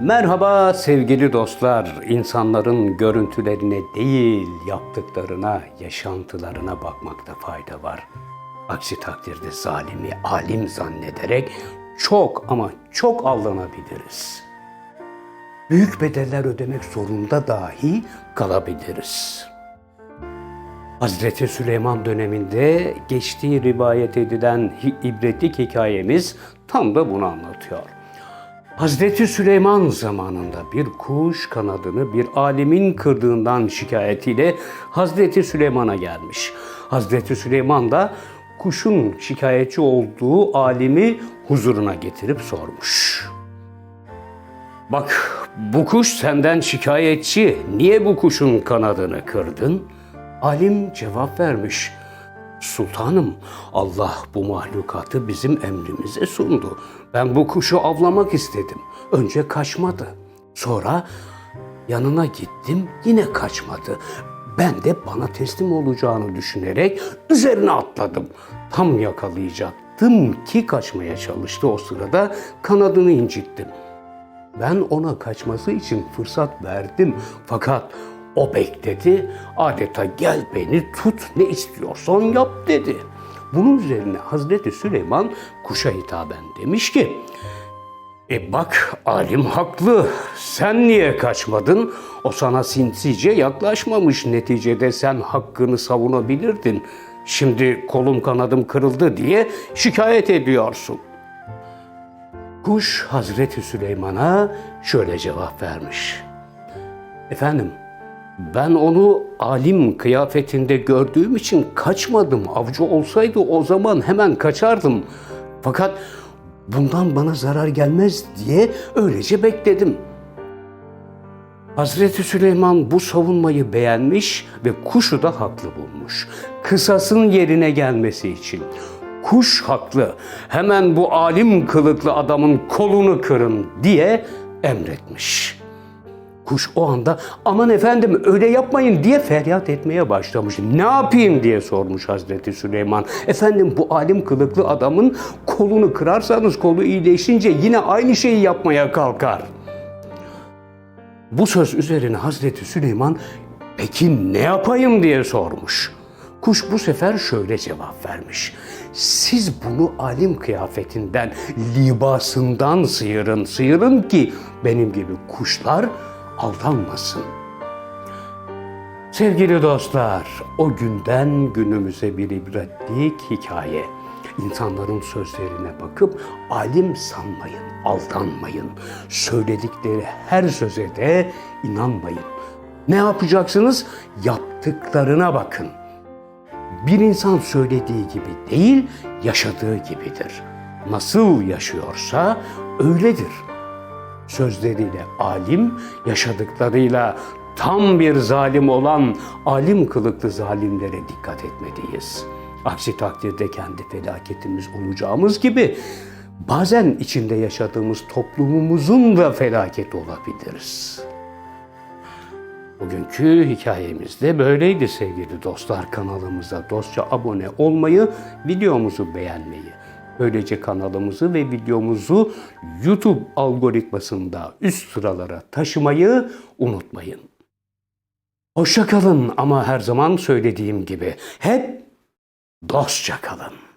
Merhaba sevgili dostlar. İnsanların görüntülerine değil, yaptıklarına, yaşantılarına bakmakta fayda var. Aksi takdirde zalimi alim zannederek çok ama çok aldanabiliriz. Büyük bedeller ödemek zorunda dahi kalabiliriz. Hazreti Süleyman döneminde geçtiği rivayet edilen ibretlik hikayemiz tam da bunu anlatıyor. Hazreti Süleyman zamanında bir kuş kanadını bir alimin kırdığından şikayetiyle Hazreti Süleyman'a gelmiş. Hazreti Süleyman da kuşun şikayetçi olduğu alimi huzuruna getirip sormuş. Bak bu kuş senden şikayetçi. Niye bu kuşun kanadını kırdın? Alim cevap vermiş. Sultanım Allah bu mahlukatı bizim emrimize sundu. Ben bu kuşu avlamak istedim. Önce kaçmadı. Sonra yanına gittim yine kaçmadı. Ben de bana teslim olacağını düşünerek üzerine atladım. Tam yakalayacaktım ki kaçmaya çalıştı o sırada kanadını incittim. Ben ona kaçması için fırsat verdim. Fakat o bekledi. Adeta gel beni tut ne istiyorsan yap dedi. Bunun üzerine Hazreti Süleyman kuşa hitaben demiş ki e bak alim haklı. Sen niye kaçmadın? O sana sinsice yaklaşmamış. Neticede sen hakkını savunabilirdin. Şimdi kolum kanadım kırıldı diye şikayet ediyorsun. Kuş Hazreti Süleyman'a şöyle cevap vermiş. Efendim, ben onu alim kıyafetinde gördüğüm için kaçmadım. Avcı olsaydı o zaman hemen kaçardım. Fakat bundan bana zarar gelmez diye öylece bekledim. Hazreti Süleyman bu savunmayı beğenmiş ve kuşu da haklı bulmuş. Kısasın yerine gelmesi için. Kuş haklı. Hemen bu alim kılıklı adamın kolunu kırın diye emretmiş. Kuş o anda aman efendim öyle yapmayın diye feryat etmeye başlamış. Ne yapayım diye sormuş Hazreti Süleyman. Efendim bu alim kılıklı adamın kolunu kırarsanız kolu iyileşince yine aynı şeyi yapmaya kalkar. Bu söz üzerine Hazreti Süleyman peki ne yapayım diye sormuş. Kuş bu sefer şöyle cevap vermiş. Siz bunu alim kıyafetinden, libasından sıyırın, sıyırın ki benim gibi kuşlar aldanmasın. Sevgili dostlar, o günden günümüze bir ibretlik hikaye. İnsanların sözlerine bakıp alim sanmayın, aldanmayın. Söyledikleri her söze de inanmayın. Ne yapacaksınız? Yaptıklarına bakın. Bir insan söylediği gibi değil, yaşadığı gibidir. Nasıl yaşıyorsa öyledir sözleriyle alim, yaşadıklarıyla tam bir zalim olan alim kılıklı zalimlere dikkat etmeliyiz. Aksi takdirde kendi felaketimiz olacağımız gibi bazen içinde yaşadığımız toplumumuzun da felaketi olabiliriz. Bugünkü hikayemiz de böyleydi sevgili dostlar. Kanalımıza dostça abone olmayı, videomuzu beğenmeyi, böylece kanalımızı ve videomuzu YouTube algoritmasında üst sıralara taşımayı unutmayın. Hoşça kalın ama her zaman söylediğim gibi hep dostça kalın.